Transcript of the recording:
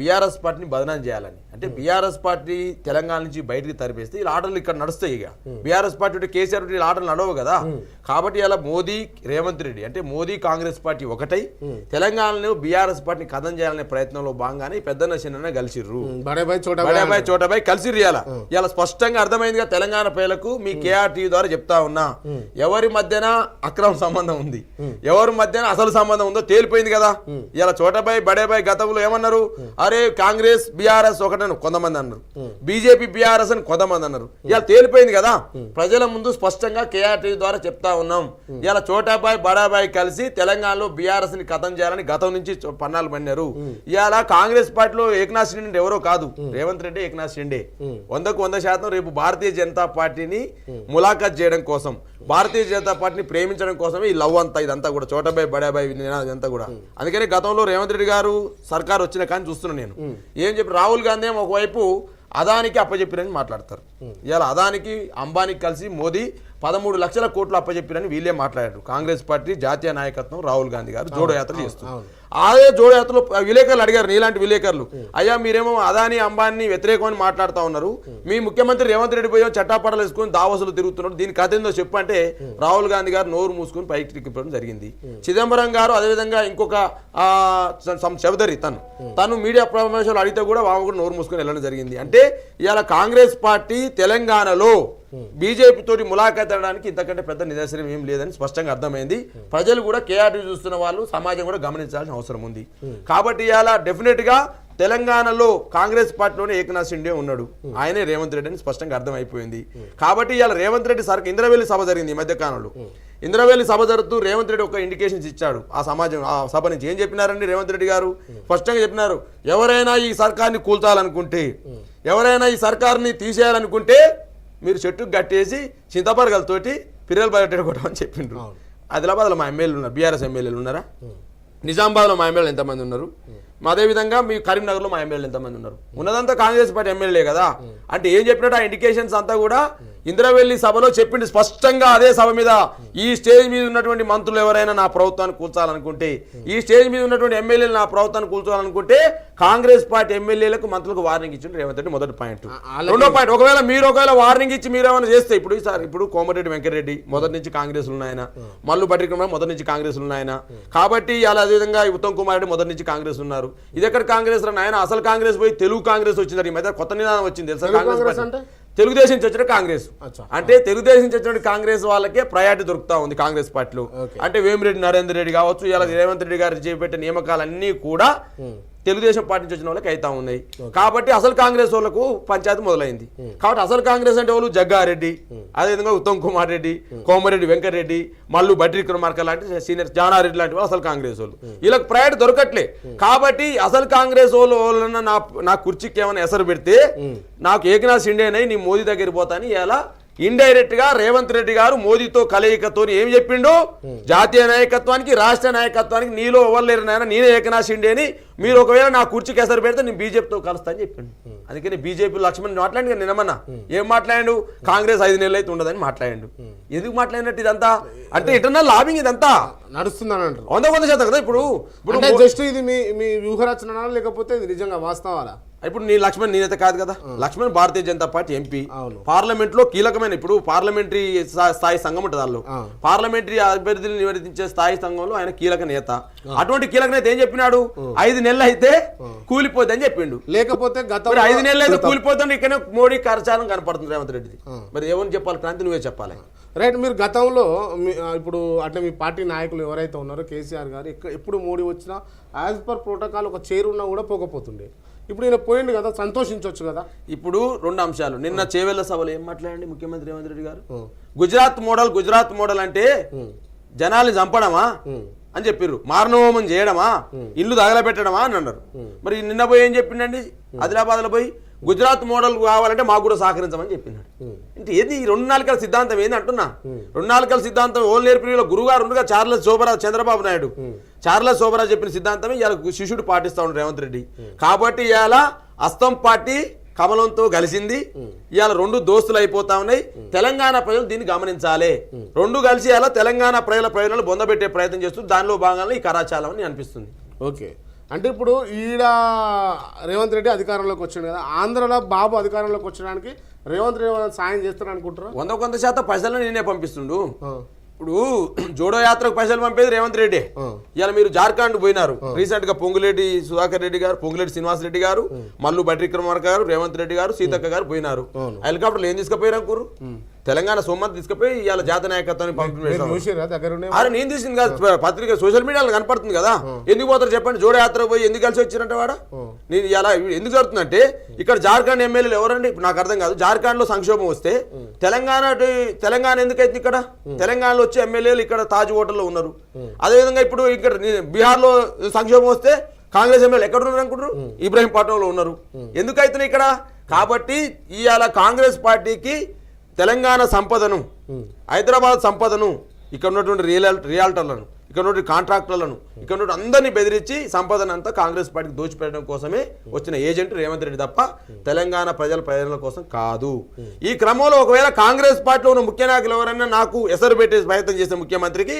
BRS పార్టీని బదనాం చేయాలని. అంటే బీఆర్ఎస్ పార్టీ తెలంగాణ నుంచి బయటికి తరిపేస్తే ఇలా ఆటలు ఇక్కడ నడుస్తాయి ఇక. బీఆర్ఎస్ పార్టీ కేసీఆర్ ఇలా ఆటలు నడవు కదా. కాబట్టి ఇలా మోదీ రేవంత్ రెడ్డి అంటే మోదీ కాంగ్రెస్ పార్టీ ఒకటై తెలంగాణలో బీఆర్ఎస్ పార్టీని కథం చేయాలనే ప్రయత్నంలో భాగంగానే పెద్ద చిన్న కలిసిర్రు బడాబాయ్ చోటబాయ్ కలిసి రియాల ఇలా స్పష్టంగా అర్థమైందిగా తెలంగాణ ప్రజలకు మీ కేఆర్ టీవీ ద్వారా చెప్తా ఉన్నా. ఎవరి మధ్యన అక్రమ సంబంధం ఉంది? ఎవరి మధ్యన అసలు సంబంధం ఉందో తేలిపోయింది కదా. ఇలా చోటబాయ్ బడేబాయ్ గతంలో ఏమన్నారు? అరే కాంగ్రెస్ బీఆర్ఎస్ ఒకటను కొంతమంది అన్నారు. బీజేపీ బీఆర్ఎస్ అని కొంతమంది అన్నారు. ఇలా తేలిపోయింది కదా? ప్రజల ముందు స్పష్టంగా కేఆర్టీ ద్వారా చెప్తా ఉన్నాం. ఇలా చోటాబాయ్ బడాబాయ్ కలిసి తెలంగాణలో బీఆర్ఎస్ని కథం చేయాలని గతం నుంచి పన్నాలు పన్నారు ఇలా కాంగ్రెస్ పార్టీలో ఏకనాథ్ షిండే ఎవరో కాదు. రేవంత్ రెడ్డి ఏకనాథ్ షిండే. వందకు వంద శాతం రేపు భారతీయ జనతా పార్టీని ములాఖాత్ చేయడం కోసం భారతీయ జనతా పార్టీని ప్రేమించడం కోసమే ఈ లవ్ అంతా ఇదంతా కూడా చోటబాయ్ బడాబాయ్ ఇదంతా కూడా. అందుకని గతంలో రేవంత్ రెడ్డి గారు సర్కార్ వచ్చిన కానీ చూస్తున్నాను నేను. ఏం చెప్పి? రాహుల్ గాంధీ ఏమో ఒకవైపు అదానికి అప్పచెప్పిరని మాట్లాడతారు. ఇవాళ అదానికి అంబానీకి కలిసి మోదీ పదమూడు లక్షల కోట్లు అప్పచెప్పిరని వీళ్ళే మాట్లాడారు. కాంగ్రెస్ పార్టీ జాతీయ నాయకత్వం రాహుల్ గాంధీ గారు జోడో యాత్ర చేస్తున్నారు. అదే జోడో యాత్రలో విలేకరులు అడిగారు నీలాంటి విలేకరులు. అయ్యా మీరేమో అదాని అంబానీ వ్యతిరేకమని మాట్లాడుతా ఉన్నారు. మీ ముఖ్యమంత్రి రేవంత్ రెడ్డి పోయో చట్టాపడలు వేసుకొని దావసులు తిరుగుతున్నారు. దీని కథ ఏందో చెప్పు అంటే రాహుల్ గాంధీ గారు నోరు మూసుకొని పైకి తిప్పడం జరిగింది. చిదంబరం గారు అదేవిధంగా ఇంకొక చౌదరి తను. తను మీడియా ప్రమోషన్లు అడిగితే కూడా వాము కూడా నోరు మూసుకొని వెళ్ళడం జరిగింది. అంటే ఇవాళ కాంగ్రెస్ పార్టీ తెలంగాణలో బీజేపీ తోటి ములాఖాత్ అవ్వడానికి ఇంతకంటే పెద్ద నిదర్శనం ఏం లేదని స్పష్టంగా అర్థమైంది. ప్రజలు కూడా కేఆర్టీ చూస్తున్న వాళ్ళు సమాజం కూడా గమనించాల్సిన అవసరం ఉంది. కాబట్టి ఇలా డెఫినెట్గా తెలంగాణలో కాంగ్రెస్ పార్టీలోనే ఏకనాథ్ షిండే ఉన్నాడు. ఆయనే రేవంత్ రెడ్డి అని స్పష్టంగా అర్థమైపోయింది. కాబట్టి ఇవాళ రేవంత్ రెడ్డి సర్క ఇంద్రవెల్లి సభ జరిగింది ఈ మధ్య కాలంలో ఇంద్రవెల్లి సభ జరుగుతూ రేవంత్ రెడ్డి ఒక ఇండికేషన్స్ ఇచ్చాడు. ఆ సమాజం ఆ సభ నుంచి ఏం చెప్పినారండి రేవంత్ రెడ్డి గారు? స్పష్టంగా చెప్పినారు. ఎవరైనా ఈ సర్కార్ని కూల్చాలనుకుంటే ఎవరైనా ఈ సర్కార్ని తీసేయాలనుకుంటే మీరు చెట్టుకు కట్టేసి చింతపరగలతోటి పిల్లలు బయట కొట్టమని చెప్పిండ్రు. ఆదిలాబాద్లో మా ఎమ్మెల్యేలు ఉన్నారు బీఆర్ఎస్ ఎమ్మెల్యేలు ఉన్నారా? నిజామాబాద్లో మా ఎమ్మెల్యేలు ఎంతమంది ఉన్నారు? అదేవిధంగా మీ కరీంనగర్లో మా ఎమ్మెల్యేలు ఎంతమంది ఉన్నారు? ఉన్నదంతా కాంగ్రెస్ పార్టీ ఎమ్మెల్యే కదా? అంటే ఏం చెప్పినట్టు ఆ ఇండికేషన్స్ అంతా కూడా ఇంద్రవెల్లి సభలో చెప్పింది స్పష్టంగా అదే సభ మీద ఈ స్టేజ్ మీద ఉన్నటువంటి మంత్రులు ఎవరైనా నా ప్రభుత్వాన్ని కూల్చాలనుకుంటే ఈ స్టేజ్ మీద ఉన్నటువంటి ఎమ్మెల్యేలు నా ప్రభుత్వాన్ని కూల్చాలనుకుంటే కాంగ్రెస్ పార్టీ ఎమ్మెల్యేలకు మంత్రులకు వార్నింగ్ ఇచ్చింది రేవంత్ రెడ్డి మొదటి పాయింట్. రెండో పాయింట్ ఒకవేళ మీరు ఒకవేళ వార్నింగ్ ఇచ్చి మీరు ఏమైనా చేస్తే ఇప్పుడు సార్ ఇప్పుడు కోమటిరెడ్డి వెంకటరెడ్డి మొదటి నుంచి కాంగ్రెస్ ఉన్నాయన మల్లు బట్టికమ్మ మొదటి నుంచి కాంగ్రెస్ ఉన్నాయన కాబట్టి అలా అదేవిధంగా ఉత్తమ్ కుమార్ రెడ్డి మొదటి నుంచి కాంగ్రెస్ ఉన్నారు. ఇది ఎక్కడ కాంగ్రెస్ రా నాయన అసలు కాంగ్రెస్ పోయి తెలుగు కాంగ్రెస్ వచ్చింది. ఈ మధ్య కొత్త నిదానం వచ్చింది. తెలుసా కాంగ్రెస్? తెలుగుదేశం నుంచి వచ్చిన కాంగ్రెస్. అంటే తెలుగుదేశం నుంచి వచ్చిన కాంగ్రెస్ వాళ్ళకే ప్రయారిటీ దొరుకుతా ఉంది కాంగ్రెస్ పార్టీలో. అంటే వేమిరెడ్డి నరేందర్ రెడ్డి కావచ్చు ఇలా రేవంత్ రెడ్డి గారు చేపట్టిన నియామకాలన్నీ కూడా తెలుగుదేశం పార్టీ నుంచి వచ్చిన వాళ్ళకి అవుతా ఉన్నాయి. కాబట్టి అసలు కాంగ్రెస్ వాళ్ళకు పంచాయతీ మొదలైంది. కాబట్టి అసలు కాంగ్రెస్ అంటే వాళ్ళు జగ్గారెడ్డి అదేవిధంగా ఉత్తమ్ కుమార్ రెడ్డి కోమరెడ్డి వెంకటరెడ్డి మల్లు బట్టి విక్రమార్క లాంటి సీనియర్ జానారెడ్డి లాంటి వాళ్ళు అసలు కాంగ్రెస్ వాళ్ళు. వీళ్ళకి ప్రయారిటీ దొరకట్లే. కాబట్టి అసలు కాంగ్రెస్ వాళ్ళు వాళ్ళన్న నా నా కుర్చీకి ఏమైనా ఎసరు పెడితే నాకు ఏకనాథ్ షిండేనై నీ మోదీ దగ్గర పోతాని ఇలా ఇండైరెక్ట్గా రేవంత్ రెడ్డి గారు మోదీతో కలయికతో ఏం చెప్పిండు? జాతీయ నాయకత్వానికి రాష్ట్ర నాయకత్వానికి నీలో ఇవ్వలేరు నాయన నేనే ఏకనాథ్ షిండే అని మీరు ఒకవేళ నా కుర్చీకి ఎసరు పెడితే నేను బీజేపీతో కలుస్తా అని చెప్పిండు. అందుకని బీజేపీ లక్ష్మణ్ మాట్లాడి నిన్నమన్నా? ఏం మాట్లాడిండు? కాంగ్రెస్ ఐదు నెలలు అయితే ఉండదని మాట్లాడిండు. ఎందుకు మాట్లాడినట్టు ఇదంతా? అంటే ఇంటర్నల్ లాబింగ్ ఇదంతా. నడుస్తుందని అంటారు. వంద వంద శాతం కదా ఇప్పుడు? ఇప్పుడు జస్ట్ ఇది మీ మీ వ్యూహరచన లేకపోతే ఇది నిజంగా వాస్తవాలా? ఇప్పుడు నీ లక్ష్మణ్ నేనైతే కాదు కదా? Laxman Bharatiya Janata party MP. పార్లమెంట్లో కీలకమైన ఇప్పుడు పార్లమెంటరీ స్థా- స్థాయి సంఘం ఉంటుంది ఆ. పార్లమెంటరీ అభ్యర్థులు నివేదించే స్థాయి సంఘంలో ఆయన కీలక నేత. అటువంటి కీలక నేత ఏం చెప్పినాడు? ఐదు నెలలు అయితే కూలిపోద్ది అని చెప్పిండు. లేకపోతే గతంలో ఐదు నెలలు అయితే కూలిపోతుంది ఇక్కడనే మోడీ కరచాలం కనపడుతుంది రేవంత్ రెడ్డిది. మరి ఏమని చెప్పాలి క్రాంతి? నువ్వే చెప్పాలి. రైట్ మీరు గతంలో ఇప్పుడు అంటే మీ పార్టీ నాయకులు ఎవరైతే ఉన్నారో కేసీఆర్ గారు ఎప్పుడు మోడీ వచ్చినా యాజ్ పర్ ప్రోటోకాల్ ఒక చైర్ ఉన్నా కూడా పోకపోతుండే. ఇప్పుడు ఈయన పోయిండు కదా సంతోషించవచ్చు కదా? ఇప్పుడు రెండు అంశాలు. నిన్న చేవెళ్ళ సభలో ఏం మాట్లాడండి ముఖ్యమంత్రి రేవంత్ రెడ్డి గారు? గుజరాత్ మోడల్ గుజరాత్ మోడల్ అంటే జనాల్ని చంపడమా? అని చెప్పిర్రు. మారణహోమం చేయడమా? ఇల్లు తగలబెట్టడమా అని అన్నారు. మరి నిన్న పోయి ఏం చెప్పిండండి? ఆదిలాబాద్లో పోయి గుజరాత్ మోడల్ కావాలంటే మాకు కూడా సహకరించమని చెప్పినాడు అంటే ఏది ఈ రెండు నాలుకల సిద్ధాంతం ఏంది అంటున్నా? రెండు నాలుకల సిద్ధాంతం ఓన్ నేర్పిన గురుగారు ఉండగా చార్లెస్ శోభరాజ్ చంద్రబాబు నాయుడు. చార్లెస్ శోభరాజ్ చెప్పిన సిద్ధాంతమే ఇవాళ శిష్యుడు పాటిస్తా ఉన్నాడు రేవంత్ రెడ్డి. కాబట్టి ఇవాళ అస్తం పార్టీ కమలంతో కలిసింది. ఇవాళ రెండు దోస్తులు అయిపోతా ఉన్నాయి. తెలంగాణ ప్రజలు దీన్ని గమనించాలి. రెండు కలిసి ఇలా తెలంగాణ ప్రజల ప్రయోజనాలు బొందబెట్టే ప్రయత్నం చేస్తూ దానిలో భాగంగా ఈ కరాచాలం అని అనిపిస్తుంది. ఓకే. అంటే ఇప్పుడు ఈడ రేవంత్ రెడ్డి అధికారంలోకి వచ్చిండు కదా ఆంధ్రలో బాబు అధికారంలోకి వచ్చడానికి రేవంత్ రెడ్డి సాయం చేస్తాడు అనుకుంటారా వంద కొంత శాతం పైసలు నేనే పంపిస్తుండు. ఇప్పుడు జోడో యాత్రకు పైసలు పంపేది రేవంత్ రెడ్డి. ఇవాళ మీరు జార్ఖండ్ పోయినారు. రీసెంట్గా పొంగులేటి సుధాకర్ రెడ్డి గారు పొంగులేటి శ్రీనివాస్ రెడ్డి గారు మల్లు బట్టి విక్రమార్క గారు రేవంత్ రెడ్డి గారు సీతక్క గారు పోయినారు. హెలికాప్టర్లు ఏం తీసుకుపోయారు కూరు తెలంగాణ సోమవారం తీసుకుపోయి ఇవాళ జాత నాయకత్వాన్ని పంపిణీ అరే నేను తీసింది కాదు. పత్రిక సోషల్ మీడియాలో కనపడుతుంది కదా. ఎందుకు పోతారు చెప్పండి? జోడో యాత్ర పోయి ఎందుకు కలిసి వచ్చిరంటే వాడ? నేను ఇలా ఎందుకు జరుగుతుందంటే ఇక్కడ జార్ఖండ్ ఎమ్మెల్యేలు ఎవరండి? నాకు అర్థం కాదు. జార్ఖండ్లో సంక్షోభం వస్తే తెలంగాణ తెలంగాణ ఎందుకైతే ఇక్కడ? తెలంగాణలో వచ్చే ఎమ్మెల్యేలు ఇక్కడ తాజ్ హోటల్లో ఉన్నారు. అదేవిధంగా ఇప్పుడు ఇక్కడ బీహార్లో సంక్షోభం వస్తే కాంగ్రెస్ ఎమ్మెల్యే ఎక్కడ ఉన్నారు అనుకుంటారు? ఇబ్రహీంపట్నంలో ఉన్నారు. ఎందుకైతే ఇక్కడ? కాబట్టి ఇవాళ కాంగ్రెస్ పార్టీకి తెలంగాణ సంపదను హైదరాబాద్ సంపదను ఇక్కడ ఉన్నటువంటి రియల్ రియాల్టర్లను ఇక్కడ ఉన్నటువంటి కాంట్రాక్టర్లను ఇక్కడ ఉన్నటువంటి అందరినీ బెదిరించి సంపదను అంతా కాంగ్రెస్ పార్టీకి దోచిపెట్టడం కోసమే వచ్చిన ఏజెంట్ రేవంత్ రెడ్డి తప్ప తెలంగాణ ప్రజల ప్రయోజనాల కోసం కాదు. ఈ క్రమంలో ఒకవేళ కాంగ్రెస్ పార్టీలో ఉన్న ముఖ్య నాయకులు ఎవరైనా నాకు ఎసరు పెట్టే ప్రయత్నం చేసిన ముఖ్యమంత్రికి